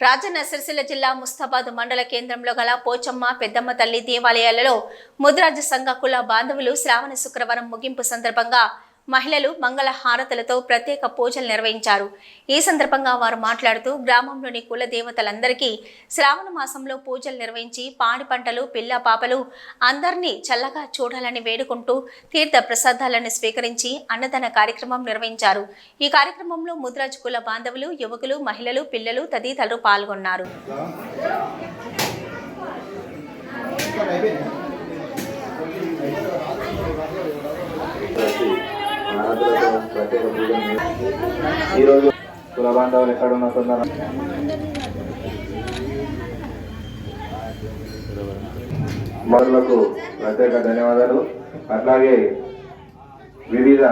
రాజన్న సిరిసిల్ల జిల్లా ముస్తాబాద్ మండల కేంద్రంలో గల పోచమ్మ పెద్దమ్మ తల్లి దేవాలయాలలో ముద్రాజ సంఘ కుల బాంధవులు శ్రావణ శుక్రవారం ముగింపు సందర్భంగా మహిళలు మంగళ హారతులతో ప్రత్యేక పూజలు నిర్వహించారు. ఈ సందర్భంగా వారు మాట్లాడుతూ గ్రామంలోని కుల దేవతలందరికీ శ్రావణ మాసంలో పూజలు నిర్వహించి పాడి పంటలు పిల్ల పాపలు అందరినీ చల్లగా చూడాలని వేడుకుంటూ తీర్థ ప్రసాదాలను స్వీకరించి అన్నదాన కార్యక్రమం నిర్వహించారు. ఈ కార్యక్రమంలో ముద్రాజ్ కుల బాంధవులు యువకులు మహిళలు పిల్లలు తదితరులు పాల్గొన్నారు. ప్రత్యేక పూజలు ఈరోజు కుల బాంధవులు ఎక్కడ ఉన్న తొందర మరులకు ప్రత్యేక ధన్యవాదాలు. అట్లాగే వివిధ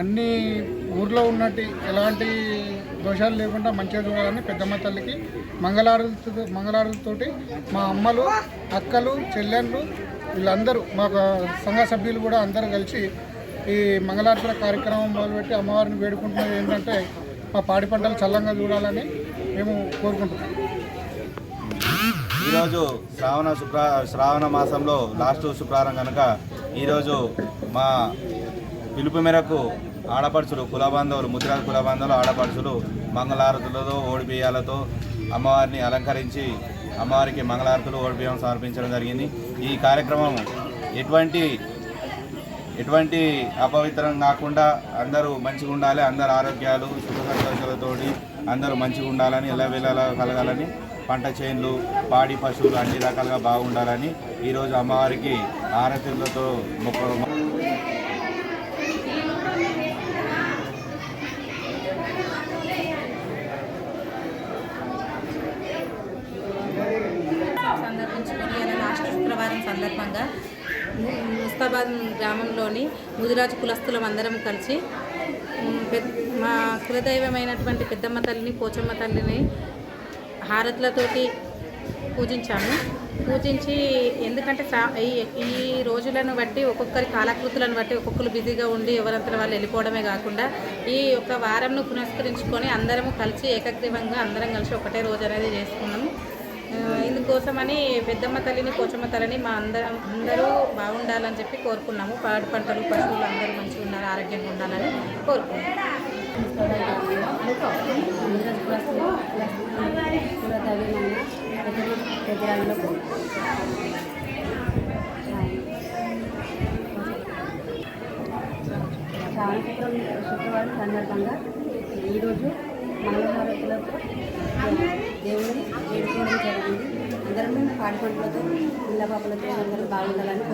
అన్ని ఊర్లో ఉన్నట్టు ఎలాంటి దోషాలు లేకుండా మంచిగా చూడాలని పెద్దమ్మ తల్లికి మంగళారులతో మంగళారులతోటి మా అమ్మలు అక్కలు చెల్లెళ్ళు వీళ్ళందరూ మా సంఘ సభ్యులు కూడా అందరూ కలిసి ఈ మంగళారతుల కార్యక్రమం మొదలుపెట్టి అమ్మవారిని వేడుకుంటున్నది ఏంటంటే మా పాడి పంటలు చల్లంగా చూడాలని మేము కోరుకుంటున్నాం. ఈరోజు శ్రావణ శుక్ర శ్రావణ మాసంలో లాస్ట్ శుక్రవారం కనుక ఈరోజు మా పిలుపు మేరకు ఆడపడుచులు కుల బాంధవులు ముద్రాల కుల బాంధవులు ఆడపడుచులు మంగళారతులతో ఓడిపియాలతో అమ్మవారిని అలంకరించి అమ్మవారికి మంగళారతులు ఓడిపియం సమర్పించడం జరిగింది. ఈ కార్యక్రమం ఎటువంటి ఎటువంటి అపవిత్రం కాకుండా అందరూ మంచిగా ఉండాలి. అందరు ఆరోగ్యాలు సుఖ సంతోషాలతోటి అందరూ మంచిగా ఉండాలని ఎలా వెళ్ళాలా కలగాలని పంట చేన్లు పాడి పశువులు అన్ని రకాలుగా బాగుండాలని ఈరోజు అమ్మవారికి ఆరతులతో మొక్క సందర్భించుకొని ఇలా లాస్ట్ శుక్రవారం సందర్భంగా ముస్తాబాద్ గ్రామంలోని ముదిరాజు కులస్తులం అందరం కలిసి మా కులదైవమైనటువంటి పెద్దమ్మ తల్లిని పోచమ్మ తల్లిని హారతులతోటి పూజించాము. పూజించి ఎందుకంటే ఈ ఈ రోజులను బట్టి ఒక్కొక్కరి కాలకృతులను బట్టి ఒక్కొక్కరు బిజీగా ఉండి ఎవరంతా వాళ్ళు వెళ్ళిపోవడమే కాకుండా ఈ యొక్క వారంను పునస్కరించుకొని అందరము కలిసి ఏకగ్రీవంగా అందరం కలిసి ఒకటే రోజు అనేది చేసుకున్నాము. ఇందుకోసమని పెద్దమ్మ తల్లిని కోచమ్మ తల్లిని మా అందరం అందరూ బాగుండాలని చెప్పి కోరుకున్నాము. పాడి పంటలు పశువులు అందరూ మంచిగా ఉండాలి ఆరోగ్యంగా ఉండాలని కోరుకున్నాము. శ్రావణశుక్రం శుక్రవారం సందర్భంగా ఈరోజు మంగళహారతులతో దేవుని వేడుకోవడం జరిగింది అందరం పాడి పంటలతో పిల్ల పాపలతో అందరూ బాగుండాలని